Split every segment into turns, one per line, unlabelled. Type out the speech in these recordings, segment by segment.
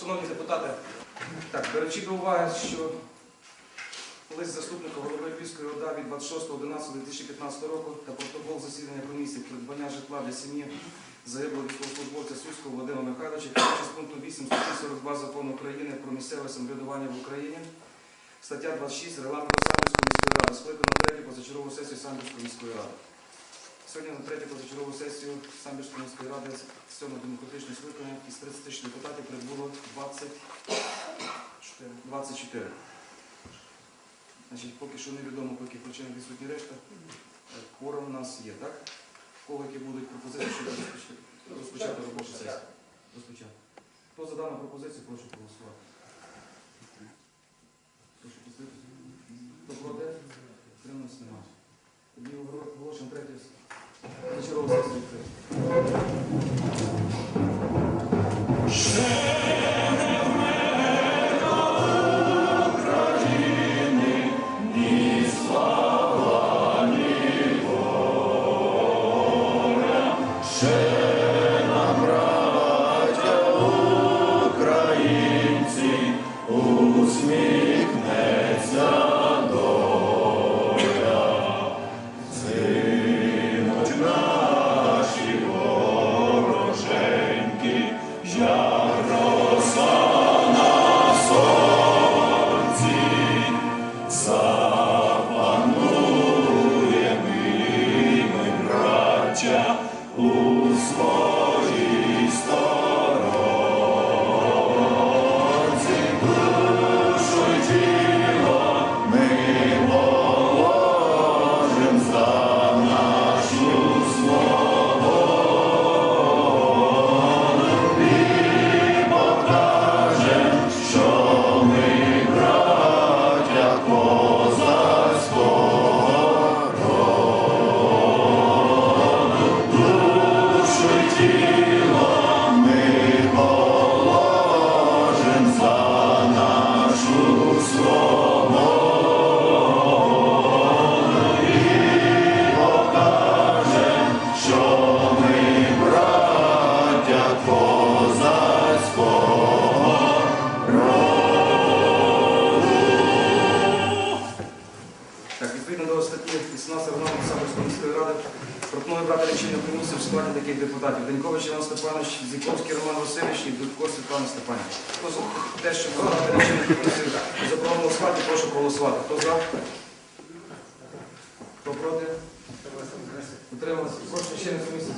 Шановні депутати, так, беручи до уваги, що лист заступника голови Львівської ОДА від 26.11.2015 року та протокол засідання комісії придбання житла для сім'ї загиблого військовослужбовця Сульського Володимира Михайловича, з пункту 8 статті 42 Закону України про місцеве самоврядування в Україні, стаття 26 регламенту Самбірської міської ради, скликано третю позачергову сесію Самбірської міської ради. Сьогодні на третю позачергову сесію Самбірської міської ради з сьомого демократичного скликання із 30 тисяч депутатів прибуло 24. 24. Значить, поки що невідомо, по яких причинах відсутні решта. Е, Кворум у нас є, так? Кого які будуть пропозиції, щоб розпочати, робочу сесію? Розпочати. Хто за дану пропозицію, прошу голосувати. Прошу поставити. Хто проти? Трималось немає. Тоді оголошуємо третю вечорову Хто проти? Утрималися. Прошу ще на комісії.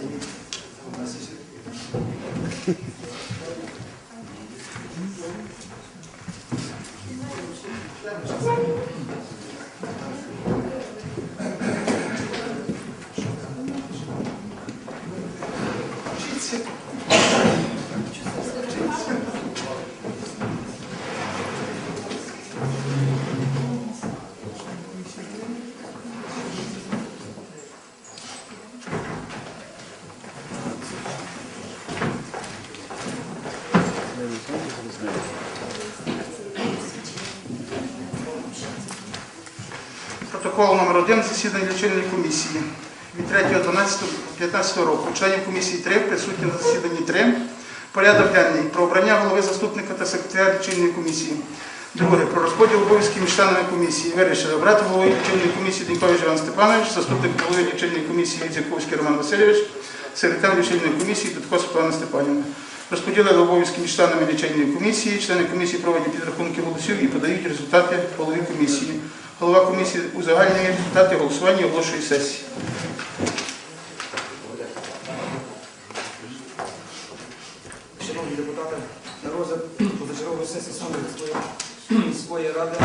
Протокол номер 1 засідання лічильної комісії від 3.12.15 року. Членів комісії 3, присутні на засіданні 3. Порядок денний про обрання голови заступника та секретаря лічильної комісії. Друге. Про розподіл обов'язків між членами комісії. Вирішили обрати головою лічильної комісії Денькович Іван Степанович, заступник голови лічильної комісії Дзяковський Роман Васильович, секретар лічильної комісії Дудко Світлана Степанівна. Розподілили обов'язки між членами лічильної комісії. Члени комісії проводять підрахунки голосів і подають результати голові комісії. Голова комісії узагальнює результати голосування оголошує сесії.
Шановні депутати, на розгляд позачергової сесії Самбірської міської ради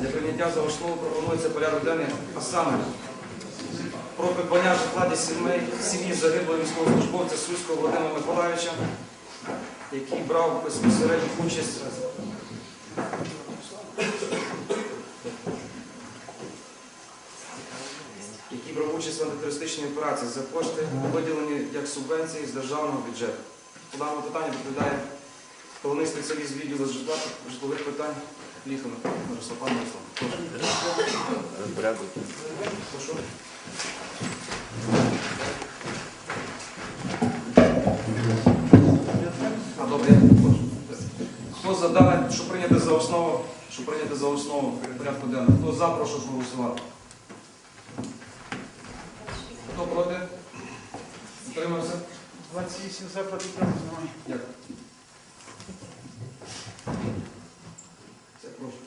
для прийняття за основу пропонується порядок денний, а саме про придбання житла сімей, сім'ї загиблого військовослужбовця Сульського Володимира Миколаївича, який брав безпосередню участь в антитерористичній операції за кошти, виділені як субвенції з державного бюджету. По даному питанню відповідає головний спеціаліст відділу житла житлових питань Ліхана Мирослав Пан Мирослав. Прошу. А, добре, я прошу. дане, щоб прийняти за основу, щоб прийняти за основу порядку денного. Хто за, прошу проголосувати. Хто проти? Утримався?
28 за проти немає.
Дякую. Все, прошу.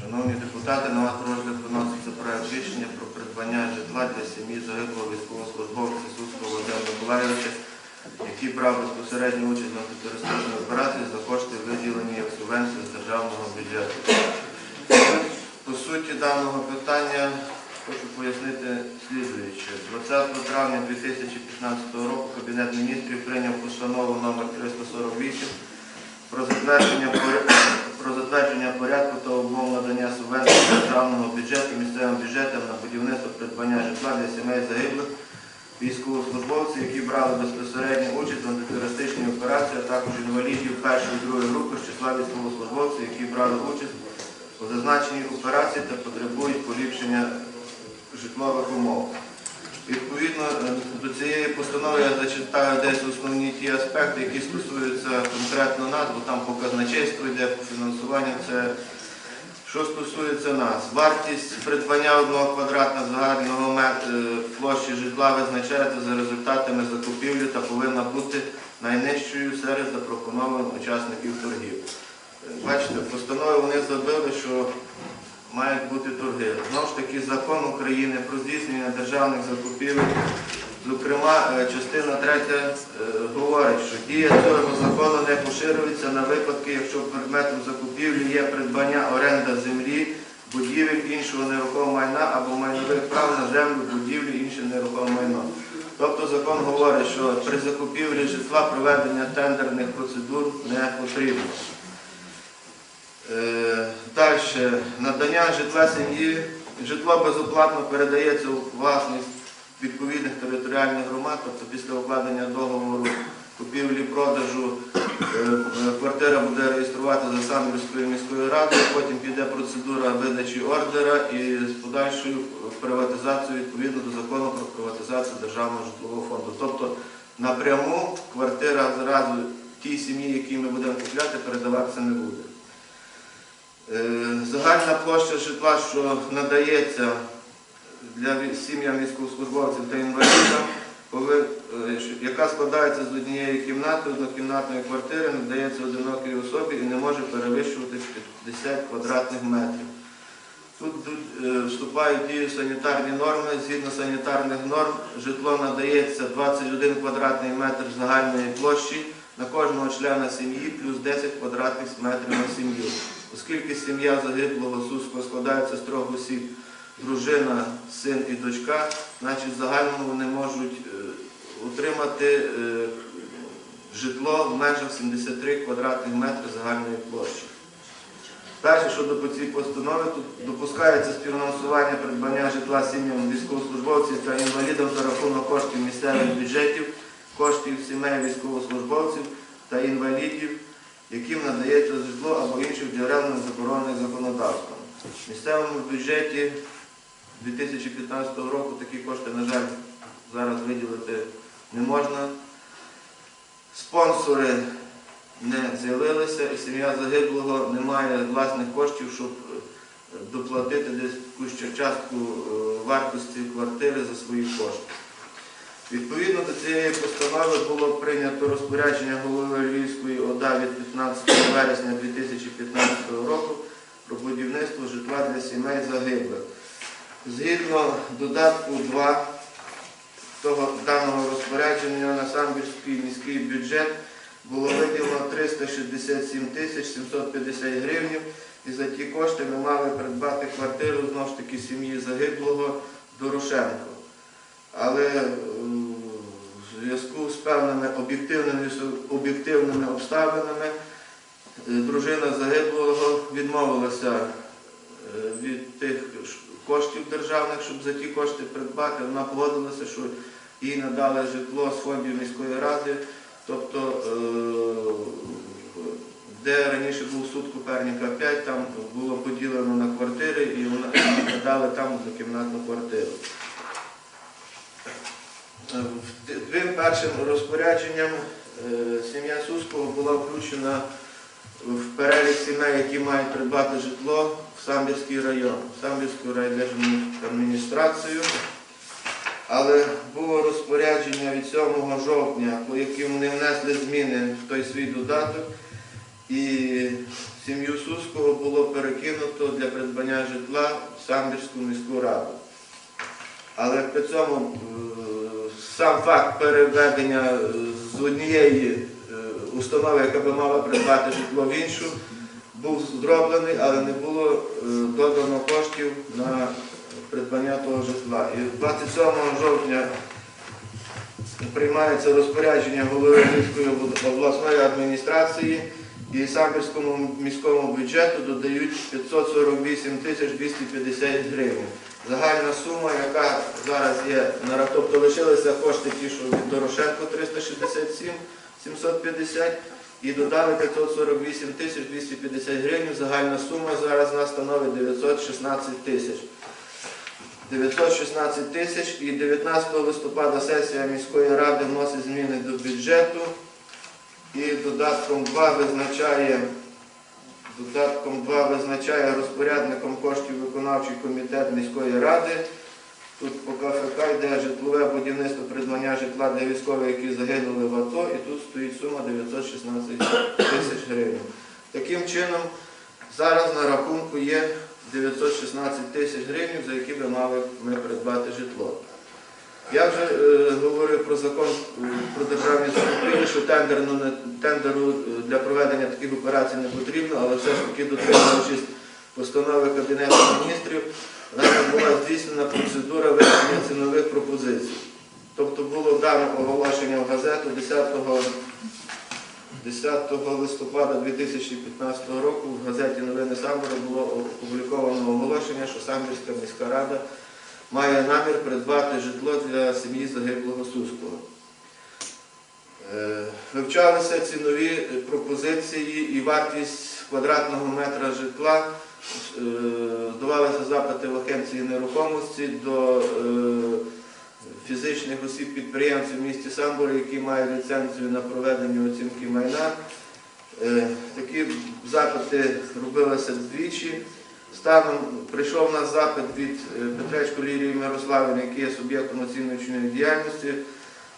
Шановні депутати, на ваш розгляд виноситься проект рішення про придбання житла для сім'ї загиблого військовослужбовця Суского Володимира Миколаївича, який брав безпосередню участь в антитерористичній операції за кошти, виділені як субвенцію з державного бюджету. По суті даного питання хочу пояснити слідуюче. 20 травня 2015 року Кабінет міністрів прийняв постанову номер 348 про затвердження про затвердження порядку та умов надання субвенцій з державного бюджету місцевим бюджетам на будівництво придбання житла для сімей загиблих військовослужбовців, які брали безпосередню участь в антитерористичній операції, а також інвалідів першої і другої групи з числа військовослужбовців, які брали участь у зазначеній операції та потребують поліпшення житлових умов. Відповідно е, до цієї постанови я зачитаю десь основні ті аспекти, які стосуються конкретно нас, бо там по казначейству йде по фінансуванню. Це що стосується нас, вартість придбання одного квадратного загального мет- е, площі житла визначається за результатами закупівлі та повинна бути найнижчою серед запропонованих учасників торгів. Бачите, в постанові вони забили, що мають бути торги. Знову ж таки, закон України про здійснення державних закупівель, зокрема, е, частина 3 е, говорить, що дія цього закону не поширюється на випадки, якщо предметом закупівлі є придбання оренда землі, будівель іншого нерухомого майна або майнових прав на землю, будівлі, інше нерухоме майно. Тобто закон говорить, що при закупівлі житла проведення тендерних процедур не потрібно. Е, Далі. Надання житла сім'ї. Житло безоплатно передається у власність відповідних територіальних громад, тобто після укладення договору купівлі-продажу е, е, квартира буде реєструвати за Самбірською міською радою, потім піде процедура видачі ордера і з подальшою приватизацією відповідно до закону про приватизацію державного житлового фонду. Тобто напряму квартира зразу тій сім'ї, якій ми будемо купляти, передаватися не буде. Е, Загальна площа житла, що надається для сім'ям військовослужбовців та інвалідам, коли, е, яка складається з однієї кімнати, однокімнатної квартири, надається одинокій особі і не може перевищувати 50 квадратних метрів. Тут е, вступають дію санітарні норми. Згідно санітарних норм, житло надається 21 квадратний метр загальної площі на кожного члена сім'ї плюс 10 квадратних метрів на сім'ю. Оскільки сім'я загиблого Суського складається з трьох осіб, дружина, син і дочка, значить в загальному вони можуть е, утримати е, житло в межах 73 квадратних метри загальної площі. Далі, щодо по цій постанові, тут допускається співфінансування придбання житла сім'ям військовослужбовців та інвалідам за рахунок коштів місцевих бюджетів, коштів сімей військовослужбовців та інвалідів, яким надається житло або інших джерел не заборонених законодавством. В місцевому бюджеті 2015 року такі кошти, на жаль, зараз виділити не можна. Спонсори не з'явилися, і сім'я загиблого не має власних коштів, щоб е, доплатити десь якусь частку е, вартості квартири за свої кошти. Відповідно до цієї постанови було прийнято розпорядження голови Львівської ОДА від 15 вересня 2015 року про будівництво житла для сімей загиблих. Згідно додатку 2 того даного розпорядження на Самбірський міський бюджет було виділено 367 тисяч 750 гривень, і за ті кошти ми мали придбати квартиру знову ж таки сім'ї загиблого Дорошенко. Але в зв'язку з певними об'єктивними, об'єктивними обставинами е, дружина загиблого відмовилася е, від тих коштів державних, щоб за ті кошти придбати. Вона погодилася, що їй надали житло з фондів міської ради, тобто е, де раніше був суд Коперніка 5, там було поділено на квартири і вона надали там однокімнатну квартиру. Першим розпорядженням е, сім'я Суського була включена в перелік сімей, які мають придбати житло в Самбірський район, в Самбірську райдержадміністрацію. Але було розпорядження від 7 жовтня, по яким вони внесли зміни в той свій додаток, і сім'ю Суського було перекинуто для придбання житла в Самбірську міську раду. Але при цьому е, сам факт переведення е, з однієї е, установи, яка би мала придбати житло в іншу, був зроблений, але не було е, додано коштів на придбання того житла. І 27 жовтня приймається розпорядження голови Львівської обласної адміністрації і Самбірському міському бюджету додають 548 тисяч 250 гривень. Загальна сума, яка зараз є тобто лишилися кошти ті, що від Дорошенко 367 750 і додали 548 тисяч 250 гривень. Загальна сума зараз нас становить 916 тисяч. 916 тисяч і 19 листопада сесія міської ради вносить зміни до бюджету і додатком 2 визначає додатком 2 визначає розпорядником коштів виконавчий комітет міської ради. Тут по КФК йде житлове будівництво придбання житла для військових, які загинули в АТО, і тут стоїть сума 916 тисяч гривень. Таким чином, зараз на рахунку є 916 тисяч гривень, за які би мали ми придбати житло. Я вже е, говорив про закон е, про державні закупівлі, що тендерну не- тендеру е, для проведення таких операцій не потрібно, але все ж таки дотримуючись постанови Кабінету міністрів, нами була здійснена процедура вирішення цінових пропозицій. Тобто було дано оголошення в газету 10 10 листопада 2015 року в газеті Новини Самбора було опубліковано оголошення, що Самбірська міська рада має намір придбати житло для сім'ї загиблого Суського. Е, Вивчалися цінові пропозиції і вартість квадратного метра житла. Е, Здавалися запити в агенції нерухомості до е, фізичних осіб підприємців в місті Самборі, які мають ліцензію на проведення оцінки майна. Такі запити робилися двічі. Станом прийшов у нас запит від е, Петречко Лілії Мирославівни, який є суб'єктом оцінювачної діяльності.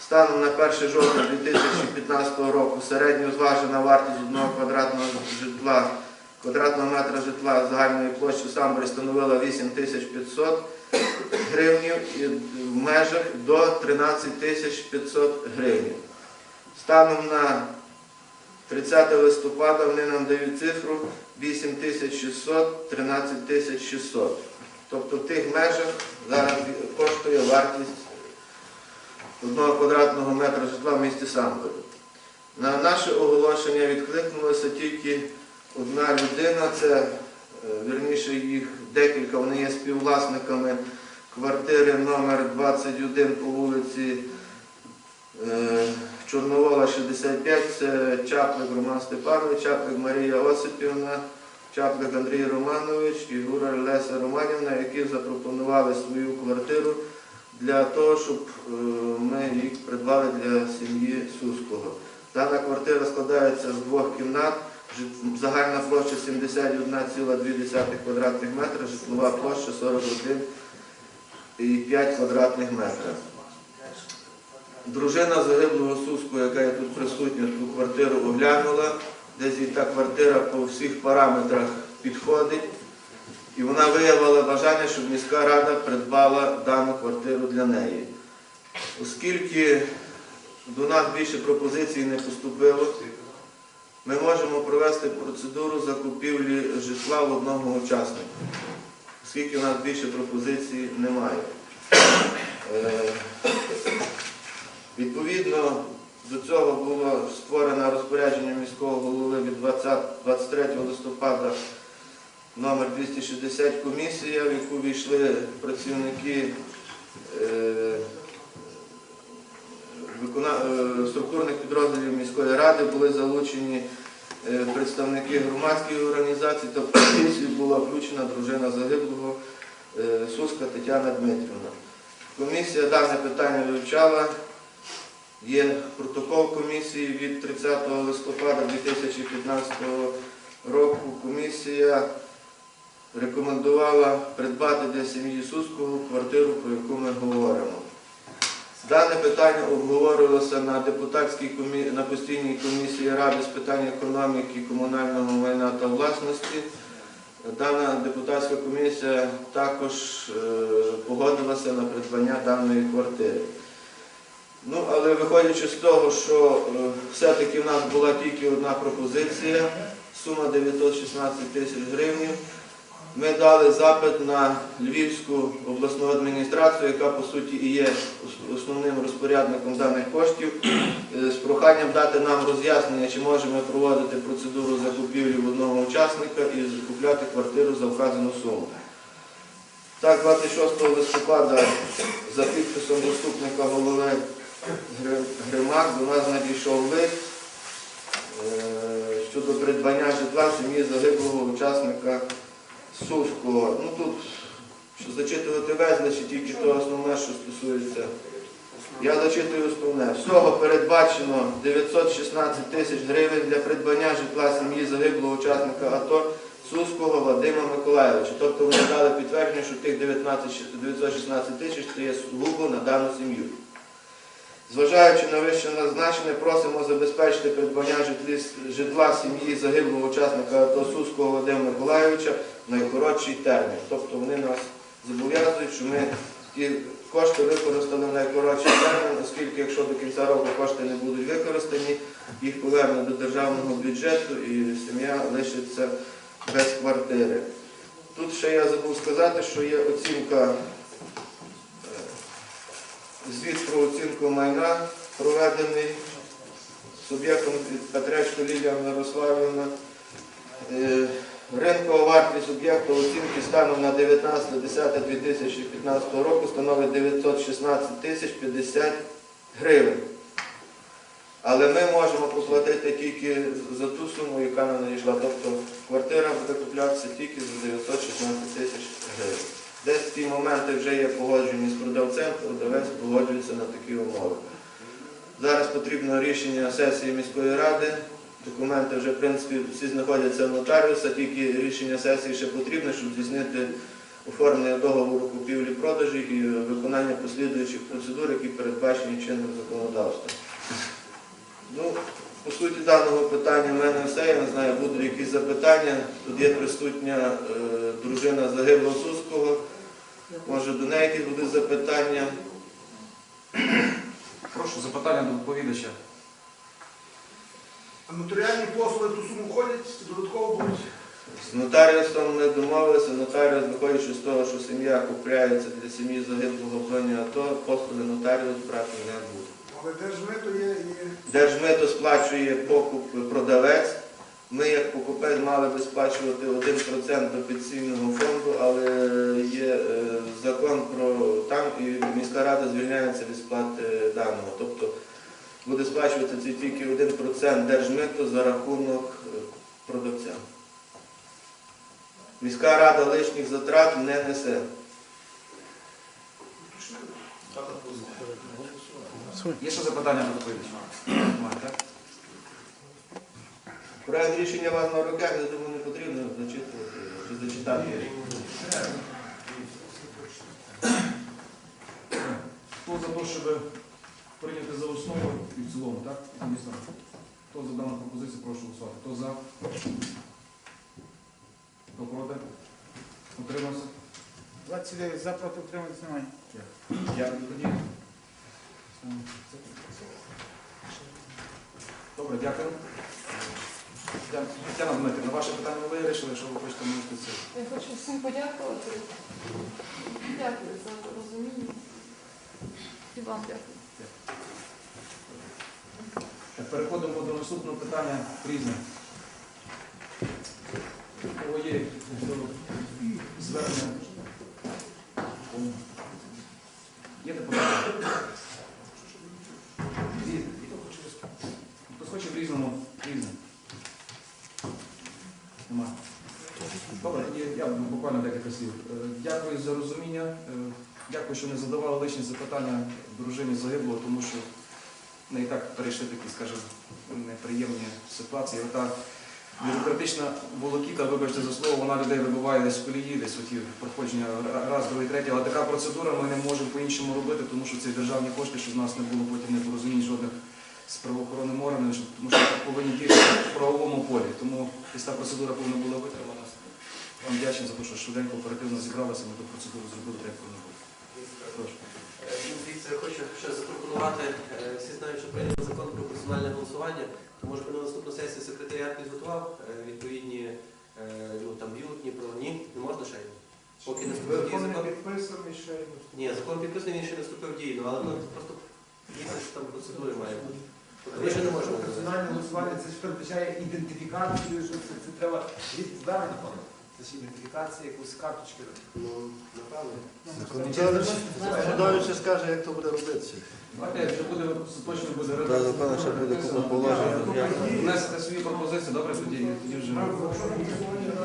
Станом на 1 жовтня 2015 року середньозважена вартість одного квадратного житла, квадратного метра житла загальної площі в становила 8500 гривень і в межах до 13 тисяч 500 гривень. Станом на 30 листопада вони нам дають цифру 8600, 13600. Тобто в тих межах зараз коштує вартість одного квадратного метра житла в місті Самборі. На наше оголошення відкликнулася тільки одна людина, це е, вірніше їх декілька, вони є співвласниками квартири номер 21 по вулиці Чорновола 65, це Чаплик Роман Степанович, Чаплик Марія Осипівна, Чаплик Андрій Романович і Гура Леся Романівна, які запропонували свою квартиру для того, щоб е, ми їх придбали для сім'ї Суського. Дана квартира складається з двох кімнат, загальна площа 71,2 квадратних метра, житлова площа 41,5 квадратних метрів. Дружина загиблого Суського, яка є тут присутня, ту квартиру оглянула, десь та квартира по всіх параметрах підходить. І вона виявила бажання, щоб міська рада придбала дану квартиру для неї. Оскільки до нас більше пропозицій не поступило, ми можемо провести процедуру закупівлі житла в одного учасника, оскільки у нас більше пропозицій немає. Відповідно до цього було створено розпорядження міського голови від 20 23 листопада номер 260 комісія, в яку війшли працівники е, викона- е, структурних підрозділів міської ради, були залучені е, представники громадських організацій, тобто в комісію була включена дружина загиблого е, Суска Тетяна Дмитрівна. Комісія дане питання вивчала Є протокол комісії від 30 листопада 2015 року. Комісія рекомендувала придбати для сім'ї Суського квартиру, про яку ми говоримо. Дане питання обговорювалося на депутатській комі... на постійній комісії Ради з питань економіки, комунального майна та власності. Дана депутатська комісія також е, погодилася на придбання даної квартири. Ну, але виходячи з того, що е, все-таки в нас була тільки одна пропозиція, сума 916 тисяч гривень, ми дали запит на Львівську обласну адміністрацію, яка по суті і є основним розпорядником даних коштів, е, з проханням дати нам роз'яснення, чи можемо проводити процедуру закупівлі в одного учасника і закупляти квартиру за вказану суму. Так, 26 листопада за підписом заступника голови Гримак до нас надійшов лист е, щодо придбання житла сім'ї загиблого учасника Сувського. Ну тут що зачитувати і тільки то основне, що стосується. Я зачитую основне. Всього передбачено 916 тисяч гривень для придбання житла сім'ї загиблого учасника АТО Суского Вадима Миколаєвича. Тобто вони дали підтвердження, що тих 19 916 тисяч це є сугубо на дану сім'ю. Зважаючи на вище назначене, просимо забезпечити придбання житла сім'ї загиблого учасника АТО Суского Вадима Миколаєвича в найкоротший термін. Тобто вони нас зобов'язують, що ми ті кошти використали в найкоротший термін, оскільки якщо до кінця року кошти не будуть використані, їх повернуть до державного бюджету і сім'я лишиться без квартири. Тут ще я забув сказати, що є оцінка, звіт про оцінку майна, проведений суб'єктом Петречко Лілія Мирославівна. Е, Ринкова вартість об'єкту оцінки станом на 19.10.2015 року становить 916 тисяч 50 гривень. Але ми можемо поплатити тільки за ту суму, яка нам надійшла. Тобто квартира буде куплятися тільки за 916 тисяч гривень. Ті моменти вже є погоджені з продавцем, продавець погоджується на такі умови. Зараз потрібно рішення сесії міської ради. Документи вже, в принципі, всі знаходяться в нотаріуса, тільки рішення сесії ще потрібне, щоб здійснити оформлення договору купівлі-продажі і виконання послідуючих процедур, які передбачені чинним законодавством. Ну, по суті даного питання в мене все. Я не знаю, будуть якісь запитання. Тут є присутня е, дружина загиблого Суського. Може, до неї якісь будуть запитання.
Прошу запитання до доповідача.
А нотаріальні послуги ту суму входять, додатково будуть.
З нотаріусом ми домовилися, нотаріус, виходячи з того, що сім'я купляється для сім'ї загиблого в зоні АТО, послуги нотаріус брати не буде.
Але держмито є і
Держмито сплачує покуп продавець. Ми, як покупець, мали би сплачувати 1% до пенсійного фонду, але є е, закон про там і міська рада звільняється від сплати даного. Тобто буде сплачуватися тільки 1% держмито за рахунок е, продавця. Міська рада лишніх затрат не несе.
Є ще запитання до доповідача?
Проект рішення вас на руках, я думаю, не потрібно зачитувати чи зачитати.
Хто за те, щоб прийняти за основу і в цілому, так? Хто за дану пропозицію, прошу голосувати. Хто за? Хто проти? Утримався?
29 за проти утримуватися немає.
Дякую тоді. Добре, дякую. Тетяна Дмитрівна, ваше питання ви вирішили, що ви хочете можете це.
Я хочу всім подякувати. Дякую за розуміння. І вам дякую.
Переходимо до наступного питання різне. Кого є звернення? Є депутати? Різне. Хтось хоче в різному різне? Нема. Добре, тоді я буквально декілька слів. Е, Дякую за розуміння. Е, Дякую, що не задавали лишні запитання дружині загиблого, тому що не і так перейшли такі, скажімо, неприємні ситуації. Та бюрократична волокіта, вибачте за слово, вона людей вибиває десь в колії, десь оті проходження раз, другий, третій. Але така процедура ми не можемо по-іншому робити, тому що це державні кошти, щоб в нас не було потім непорозумінь жодних з правоохоронним органом, тому що повинні діяти в правовому полі. Тому та процедура повинна була витримана. Вам вдячний за те, що швиденько оперативно зібралися, ми ту процедуру зробили, як повинно бути.
Е, Дивіться, я хочу ще запропонувати, е, всі знають, що прийнято закон про персональне голосування, то може би на наступну сесію секретаріат підготував е, відповідні ну, там бюлетні про ні, не можна ще? Поки не вступив в дію закон.
підписаний ще.
Ні, закон підписаний, він ще не вступив в дію, ну, але ну, просто місяць там процедури має бути. Тобто ми ще не можемо.
Персональне голосування це ж передбачає ідентифікацію, що це, це треба від звернення. Це ідентифікація якусь карточки.
Ну, напевно.
Законодавець скаже, як то буде робитися.
Давайте, якщо буде точно буде
Та, напевно, ще буде купа положень.
Внесете свої пропозиції, добре, тоді, тоді вже.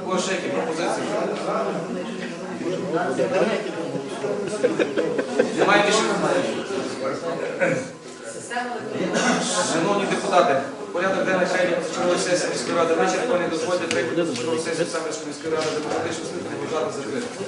У ще які пропозиції? Немає більше? Шановні депутати, порядок денний третьої позачергової сесії міської ради вичерпаний. Дозвольте третю позачергову сесію Самірської міської ради демократичної слухання вважати закритою.